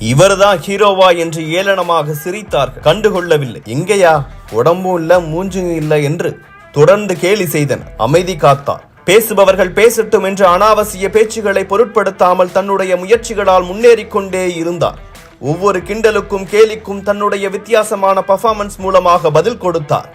இவர்தான் ஹீரோவா என்று ஏளனமாக சிரித்தார்கள். கண்டுகொள்ளவில்லை. எங்கேயா? உடம்பும் இல்ல மூஞ்சும் இல்ல என்று தொடர்ந்து கேலி செய்தனர். அமைதி காத்தார். பேசுபவர்கள் பேசட்டும் என்று அனாவசிய பேச்சுகளை பொருட்படுத்தாமல் தன்னுடைய முயற்சிகளால் முன்னேறிக்கொண்டே இருந்தார். ஒவ்வொரு கிண்டலுக்கும் கேலிக்கும் தன்னுடைய வித்தியாசமான பர்ஃபார்மன்ஸ் மூலமாக பதில் கொடுத்தார்.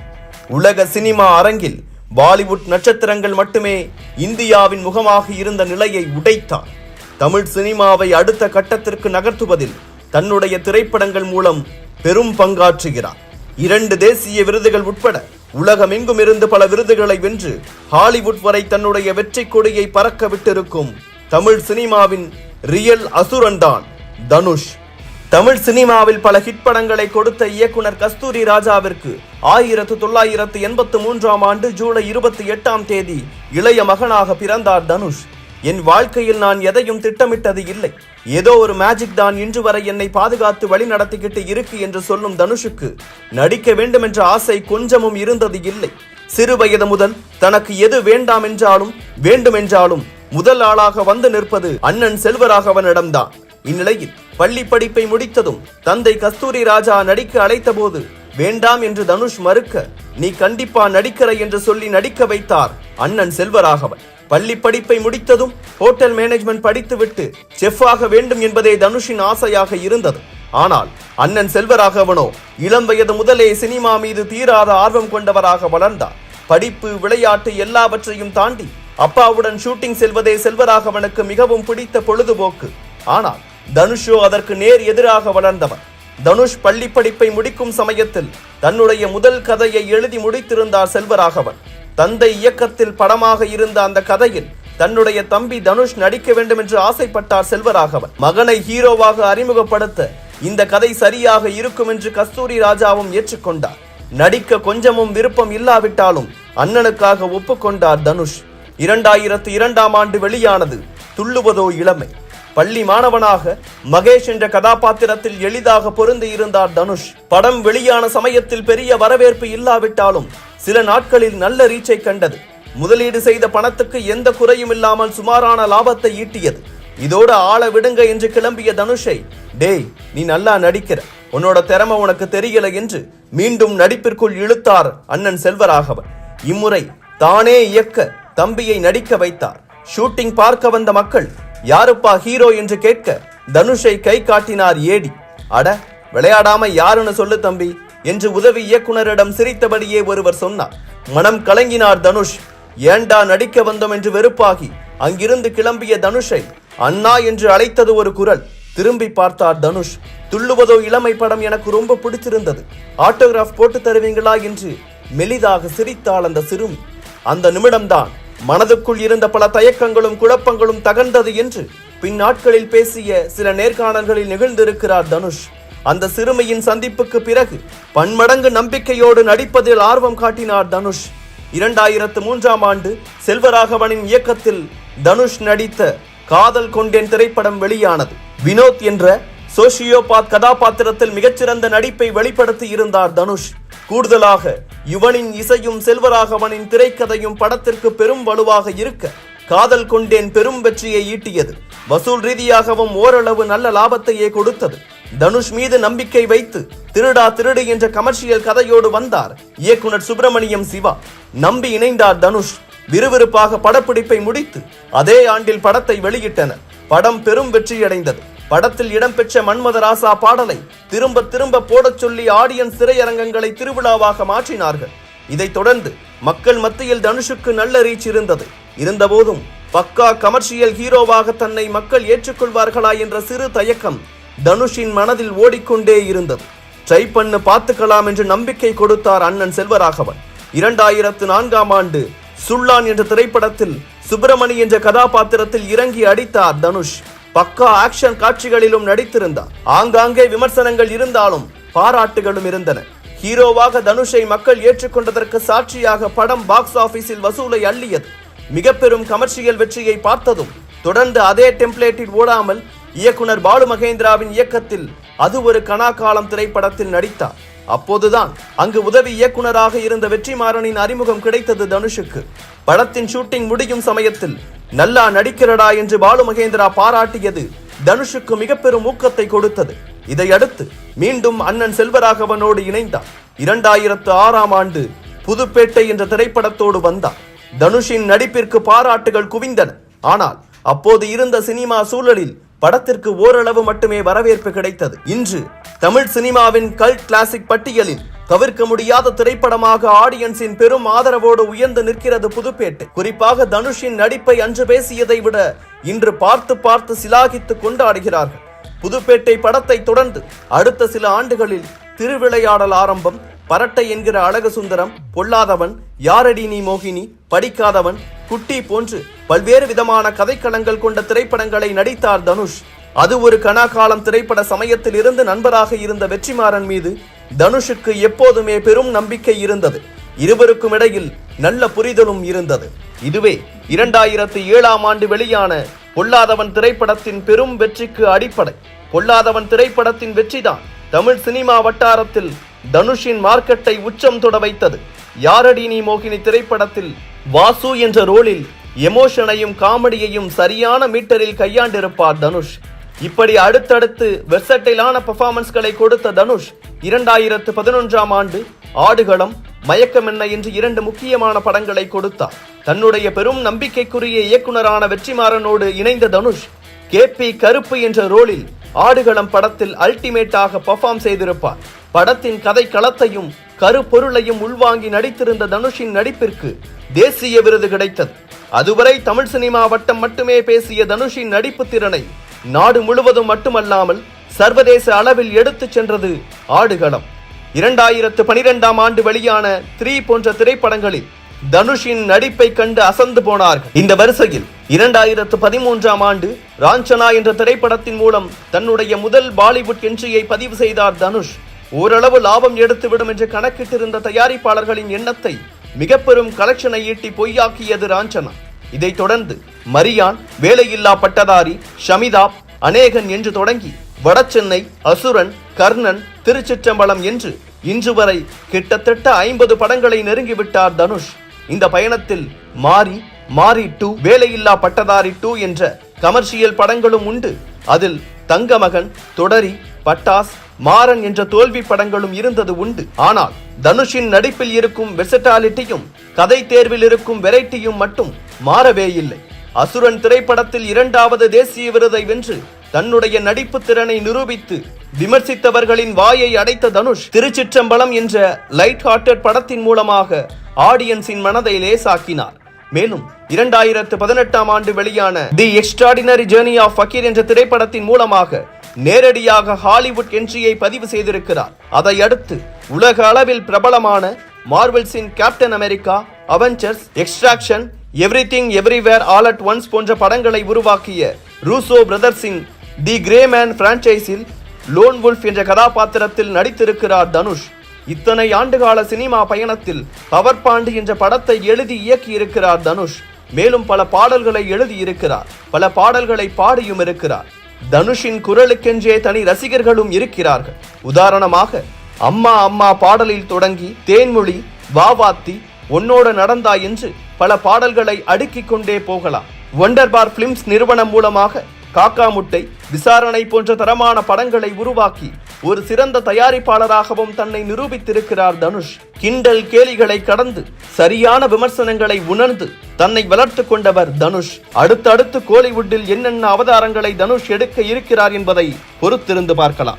உலக சினிமா அரங்கில் பாலிவுட் நட்சத்திரங்கள் மட்டுமே இந்தியாவின் முகமாக இருந்த நிலையை உடைத்தார். தமிழ் சினிமாவை அடுத்த கட்டத்திற்கு நகர்த்துவதில் தன்னுடைய திரைப்படங்கள் மூலம் பெரும் பங்காற்றுகிறார். இரண்டு தேசிய விருதுகள் உட்பட உலகமெங்கும் இருந்து பல விருதுகளை வென்று ஹாலிவுட் வரை தன்னுடைய வெற்றி கொடியை பறக்க விட்டிருக்கும் தமிழ் சினிமாவின் ரியல் அசுரன் தான் தனுஷ். தமிழ் சினிமாவில் பல ஹிட் படங்களை கொடுத்த இயக்குனர் கஸ்தூரி ராஜாவிற்கு ஆயிரத்து தொள்ளாயிரத்து எண்பத்து மூன்றாம் ஆண்டு ஜூலை இருபத்தி எட்டாம் தேதி இளைய மகனாக பிறந்தார் தனுஷ். என் வாழ்க்கையில் நான் எதையும் திட்டமிட்டது இல்லை. ஏதோ ஒரு மேஜிக் தான் இன்று வரை என்னை பாதுகாத்து வழி நடத்திக்கிட்டு இருக்கு என்று சொல்லும் தனுஷுக்கு நடிக்க வேண்டும் என்ற ஆசை கொஞ்சமும் இருந்தது இல்லை. சிறு வயது முதல் தனக்கு எது வேண்டாம் என்றாலும் வேண்டும் என்றாலும் முதல் ஆளாக வந்து நிற்பது அண்ணன் செல்வராகவனிடம்தான் இந்நிலையில் பள்ளி படிப்பை முடித்ததும் தந்தை கஸ்தூரி ராஜா நடிக்க அழைத்தபோது வேண்டாம் என்று தனுஷ் மறுக்க நீ கண்டிப்பா நடிக்கிற என்று சொல்லி நடிக்க வைத்தார். அண்ணன் செல்வராகவன். பள்ளி படிப்பை முடித்ததும் ஹோட்டல் மேனேஜ்மெண்ட் படித்துவிட்டு செஃப்பாக வேண்டும் என்பதே தனுஷின் ஆசையாக இருந்தது. ஆனால் அண்ணன் செல்வராகவனோ இளம் வயது முதலே சினிமா மீது தீராத ஆர்வம் கொண்டவராக வளர்ந்தார். படிப்பு விளையாட்டு எல்லாவற்றையும் தாண்டி அப்பாவுடன் ஷூட்டிங் செல்வதே செல்வராகவனுக்கு மிகவும் பிடித்த பொழுதுபோக்கு. ஆனால் தனுஷோ அதற்கு நேர் எதிராக வளர்ந்தவர். தனுஷ் பள்ளி படிப்பை முடிக்கும் சமயத்தில் தன்னுடைய முதல் கதையை எழுதி முடித்திருந்தார் செல்வராகவன். தந்தை இயக்கத்தில் படமாக இருந்த அந்த கதையில் தன்னுடைய தம்பி தனுஷ் நடிக்க வேண்டும் என்று ஆசைப்பட்டார் செல்வராகவன். மகனை ஹீரோவாக அறிமுகப்படுத்த இந்த கதை சரியாக இருக்கும் என்று கஸ்தூரி ராஜாவும் ஏற்றுக்கொண்டார். நடிக்க கொஞ்சமும் விருப்பம் இல்லாவிட்டாலும் அண்ணனுக்காக ஒப்புக்கொண்டார் தனுஷ். இரண்டாயிரத்து இரண்டாம் ஆண்டு வெளியானது துள்ளுவதோ இளமை. பள்ளி மாணவனாக மகேஷ் என்ற கதாபாத்திரத்தில் எளிதாக பொருந்தி இருந்தார் தனுஷ். படம் வெளியான சமயத்தில் பெரிய வரவேற்பு இல்லாவிட்டாலும் சில நாட்களில் நல்ல ரீச்சை கண்டது. முதலீடு செய்த பணத்துக்கு எந்த குறையும் இல்லாமல் சுமாரான லாபத்தை ஈட்டியது. இதோட ஆள விடுங்க என்று கிளம்பிய தனுஷை டேய் நீ நல்லா நடிக்கிற. உன்னோட திறமை உனக்கு தெரியல என்று மீண்டும் நடிப்பிற்குள் இழுத்தார் அண்ணன் செல்வராகவன். இம்முறை தானே இயக்க தம்பியை நடிக்க வைத்தார். ஷூட்டிங் பார்க்க வந்த மக்கள் யாருப்பா ஹீரோ என்று கேட்க தனுஷை கை காட்டினார் ஏடி. அட விளையாடாம யாருன்னு சொல்லு தம்பி என்று உதவி இயக்குனரிடம் சிரித்தபடியே ஒருவர் சொன்னார். மனம் கலங்கினார் தனுஷ். ஏண்டா நடிக்க வந்தோம் என்று வெறுப்பாகி அங்கிருந்து கிளம்பிய தனுஷை அண்ணா என்று அழைத்தது ஒரு குரல். திரும்பி பார்த்தார் தனுஷ். துள்ளுவதோ இளமை படம் எனக்கு ரொம்ப பிடிச்சிருந்தது ஆட்டோகிராஃப் போட்டு தருவீங்களா என்று மெலிதாக சிரித்தாள் அந்த சிறுமி. அந்த நிமிடம்தான் மனதுக்குள் இருந்த பல தயக்கங்களும் குழப்பங்களும் தகர்ந்தது என்று பின் நாட்களில் பேசிய சில நேர்காணல்களில் நிகழ்ந்திருக்கிறார் தனுஷ். அந்த சிறுமியின் சந்திப்புக்கு பிறகு பன்மடங்கு நம்பிக்கையோடு நடிப்பதில் ஆர்வம் காட்டினார் தனுஷ். இரண்டாயிரத்து மூன்றாம் ஆண்டு செல்வராகவனின் இயக்கத்தில் தனுஷ் நடித்த காதல் கொண்டேன் திரைப்படம் வெளியானது. வினோத் என்ற சோஷியோபாத் கதாபாத்திரத்தில் மிகச்சிறந்த நடிப்பை வெளிப்படுத்தி இருந்தார் தனுஷ். கூடுதலாக யுவனின் இசையும் செல்வராகவனின் திரைக்கதையும் படத்திற்கு பெரும் வலுவாக இருக்க காதல் கொண்டேன் பெரும் வெற்றியை ஈட்டியது. வசூல் ரீதியாகவும் ஓரளவு நல்ல லாபத்தையே கொடுத்தது. தனுஷ் மீது நம்பிக்கை வைத்து திருடா திருடு என்ற கமர்ஷியல் கதையோடு வந்தார் இயக்குனர் சுப்பிரமணியம் சிவா. நம்பி இணைந்தார் தனுஷ். விறுவிறுப்பாக படப்பிடிப்பை முடித்து அதே ஆண்டில் படத்தை வெளியிட்டனர். படம் பெரும் வெற்றியடைந்தது. படத்தில் இடம்பெற்ற மன்மதராசா பாடலை திரும்ப திரும்ப போடச் சொல்லி ஆடியன்ஸ் திரையரங்கங்களை திருவிழாவாக மாற்றினார்கள். இதைத் தொடர்ந்து மக்கள் மத்தியில் தனுஷுக்கு நல்ல ரீச் இருந்தது. இருந்தபோதும் பக்கா கமர்ஷியல் ஹீரோவாக தன்னை மக்கள் ஏற்றுக்கொள்வார்களா என்ற சிறு தயக்கம் தனுஷின் மனதில் ஓடிக்கொண்டே இருந்தது. ட்ரை பண்ணு பார்த்துக்கலாம் என்று நம்பிக்கை கொடுத்தார் அண்ணன் செல்வராகவன். இரண்டாயிரத்து நான்காம் ஆண்டு சுல்லான் என்ற திரைப்படத்தில் சுப்பிரமணி என்ற கதாபாத்திரத்தில் இறங்கி அடித்தார் தனுஷ். பக்கா ஆக்ஷன் காட்சிகளிலும் நடித்திருந்தார். ஆங்காங்கே விமர்சனங்கள் இருந்தாலும் பாராட்டுகளும் இருந்தன. ஹீரோவாக தனுஷை மக்கள் ஏற்றுக்கொண்டதற்கு சாட்சியாக படம் பாக்ஸ் ஆபீஸில் வசூலை அள்ளியது. மிக பெரும் கமர்ஷியல் வெற்றியை பார்த்ததும் தொடர்ந்து அதே டெம்ப்ளேட்டில் ஓடாமல் இயக்குனர் பாலு மகேந்திராவின் இயக்கத்தில் அது ஒரு கனாகாலம் திரைப்படத்தில் நடித்தார். அப்போதுதான் அங்கு உதவி இயக்குனராக இருந்த வெற்றிமாறனின் அறிமுகம் கிடைத்தது தனுஷுக்கு. படத்தின் ஷூட்டிங் முடியும் சமயத்தில் நல்லா நடிக்கிறடா என்று பாலு மகேந்திரா பாராட்டியது. தனுஷுக்கு மிக பெரும் ஊக்கத்தை கொடுத்தது. இதையடுத்து மீண்டும் அண்ணன் செல்வராகவனோடு இணைந்தார். இரண்டாயிரத்து ஆறாம் ஆண்டு புதுப்பேட்டை என்ற திரைப்படத்தோடு வந்தார். தனுஷின் நடிப்பிற்கு பாராட்டுகள் குவிந்தன. ஆனால் அப்போது இருந்த சினிமா சூழலில் படத்திற்கு ஓரளவு மட்டுமே வரவேற்பு கிடைத்தது. இன்று தமிழ் சினிமாவின் கல்ட் கிளாசிக் பட்டியலில் தவிர்க்க முடியாத திரைப்படமாக ஆடியன்ஸின் பெரும் ஆதரவோடு உயர்ந்து நிற்கிறது புதுப்பேட்டை. குறிப்பாக தனுஷின் நடிப்பை அன்று பேசியதை விட இன்று பார்த்து பார்த்து சிலாகித்து கொண்டாடுகிறார்கள். புதுப்பேட்டை படத்தை தொடர்ந்து அடுத்த சில ஆண்டுகளில் திருவிளையாடல் ஆரம்பம். பரட்டை என்கிற அழகு சுந்தரம் பொல்லாதவன் யாரடி நீ மோகினி படிக்காதவன் குட்டி போன்று பல்வேறு விதமான கதைக்களங்கள் கொண்ட திரைப்படங்களை நடித்தார் தனுஷ். அது ஒரு கனாகாலம் திரைப்பட சமயத்தில் இருந்து நண்பராக இருந்த வெற்றிமாறன் மீது தனுஷுக்கு எப்போதுமே பெரும் நம்பிக்கை இருந்தது. இருவருக்கும் இடையில் நல்ல புரிதலும் இருந்தது. இதுவே இரண்டாயிரத்தி ஏழாம் ஆண்டு வெளியான பொல்லாதவன் திரைப்படத்தின் பெரும் வெற்றிக்கு அடிப்படை. பொல்லாதவன் திரைப்படத்தின் வெற்றிதான் தமிழ் சினிமா வட்டாரத்தில் தனுஷின் மார்க்கெட்டை உச்சம் தொட வைத்தது. யாரடி நீ மோகினி திரைப்படத்தில் வாசு என்ற ரோலில் எமோஷனையும் காமெடியையும் சரியான மீட்டரில் கையாண்டிருப்பார் தனுஷ். இப்படி அடுத்தடுத்து வெர்சட்டைலான பெர்ஃபார்மன்ஸ்களை கொடுத்த தனுஷ் இரண்டாயிரத்து பதினொன்றாம் ஆண்டு ஆடுகளம் மயக்கமென்ன என்று இரண்டு முக்கியமான படங்களை கொடுத்தார். தன்னுடைய பெரும் நம்பிக்கைக்குரிய இயக்குனரான வெற்றிமாறனோடு இணைந்த தனுஷ் கே பி கருப்பு என்ற ரோலில் ஆடுகளம் படத்தில் அல்டிமேட்டாக பெர்ஃபார்ம் செய்திருப்பார். படத்தின் கதை களத்தையும் கருப்பொருளையும் உள்வாங்கி நடித்திருந்த தனுஷின் நடிப்பிற்கு தேசிய விருது கிடைத்தது. அதுவரை தமிழ் சினிமா வட்டம் மட்டுமே பேசிய தனுஷின் நடிப்பு திறனை நாடு முழுவதும் மட்டுமல்லாமல் சர்வதேச அளவில் எடுத்துச் சென்றது ஆடுகளம். இரண்டாயிரத்து பனிரெண்டாம் ஆண்டு வெளியான த்ரீ போன்ற திரைப்படங்களில் தனுஷின் நடிப்பை கண்டு அசந்து போனார்கள். இந்த வரிசையில் இரண்டாயிரத்து பதிமூன்றாம் ஆண்டு ராஞ்சனா என்ற திரைப்படத்தின் மூலம் தன்னுடைய முதல் பாலிவுட் என்ட்ரியை பதிவு செய்தார் தனுஷ். ஓரளவு லாபம் எடுத்துவிடும் என்று கணக்கிட்டிருந்த தயாரிப்பாளர்களின் எண்ணத்தை மிக பெரும் கலெக்ஷனை ஈட்டி பொய்யாக்கியது ராஞ்சனா. இதைத் தொடர்ந்து மரியான் வேலையில்லா பட்டதாரி ஷமிதாப் அநேகன் என்று தொடங்கி வடசென்னை அசுரன் கர்ணன் திருச்சிற்றம்பலம் என்று இன்று வரை கிட்டத்தட்ட ஐம்பது படங்களை நெருங்கிவிட்டார் தனுஷ். இந்த பயணத்தில் மாரி மாரி டூ வேலையில்லா பட்டதாரி டூ என்ற கமர்ஷியல் படங்களும் உண்டு. அதில் தங்கமகன் தொடரி பட்டாஸ் மாறன் என்ற தோல்வி படங்களும் இருந்தது உண்டு. ஆனால் தனுஷின் நடிப்பில் இருக்கும் வெசட்டாலிட்டியும் கதை தேர்வில் இருக்கும் வெரைட்டியும் மட்டும் மாறவே இல்லை. அசுரன் திரைப்படத்தில் இரண்டாவது தேசிய விருதை வென்று தன்னுடைய நடிப்பு திறனை நிரூபித்து விமர்சித்தவர்களின் வாயை அடைத்த தனுஷ் திருச்சிற்றம்பலம் என்ற லைட் ஹார்ட்டட் படத்தின் மூலமாக ஆடியன்ஸின் மனதை லேசாக்கினார். மேலும் இரண்டாயிரத்து பதினெட்டாம் ஆண்டு வெளியான the extraordinary journey of Fakir என்ற திரைப்படத்தின் மூலமாக நேரடியாக ஹாலிவுட் என்ட்ரியை பதிவு செய்திருக்கிறார். அதை அடுத்து உலக அளவில் பிரபலமான மார்வெல்ஸின் captain America Avengers extraction everything everywhere all at once போன்ற படங்களை உருவாக்கிய ரூசோ பிரதர்ஸின் தி கிரே மேன் பிரான்ச்சைஸில் லோன் வுல்ஃப் என்ற கதாபாத்திரத்தில் நடித்திருக்கிறார் தனுஷ். இத்தனை ஆண்டுகால சினிமா பயணத்தில் பவர் பாண்டு என்ற படத்தை எழுதி இயக்கியிருக்கிறார் தனுஷ். மேலும் பல பாடல்களை எழுதியிருக்கிறார். பல பாடல்களை பாடியும் இருக்கிறார். தனுஷின் குரலுக்கென்றே தனி ரசிகர்களும் இருக்கிறார்கள். உதாரணமாக அம்மா அம்மா பாடலில் தொடங்கி தேன்மொழி வாவாத்தி உன்னோட நடந்தா என்று பல பாடல்களை அடுக்கிக் கொண்டே போகலாம். ஒண்டர்பார் பிலிம்ஸ் நிறுவனம் மூலமாக காக்கா முட்டை விசாரணை போன்ற தரமான படங்களை உருவாக்கி ஒரு சிறந்த தயாரிப்பாளராகவும் தன்னை நிரூபித்திருக்கிறார் தனுஷ். கிண்டல் கேலிகளை கடந்து சரியான விமர்சனங்களை உணர்ந்து தன்னை வளர்த்து கொண்டவர் தனுஷ். அடுத்தடுத்து கோலிவுட்டில் என்னென்ன அவதாரங்களை தனுஷ் எடுக்க இருக்கிறார் என்பதை பொறுத்திருந்து பார்க்கலாம்.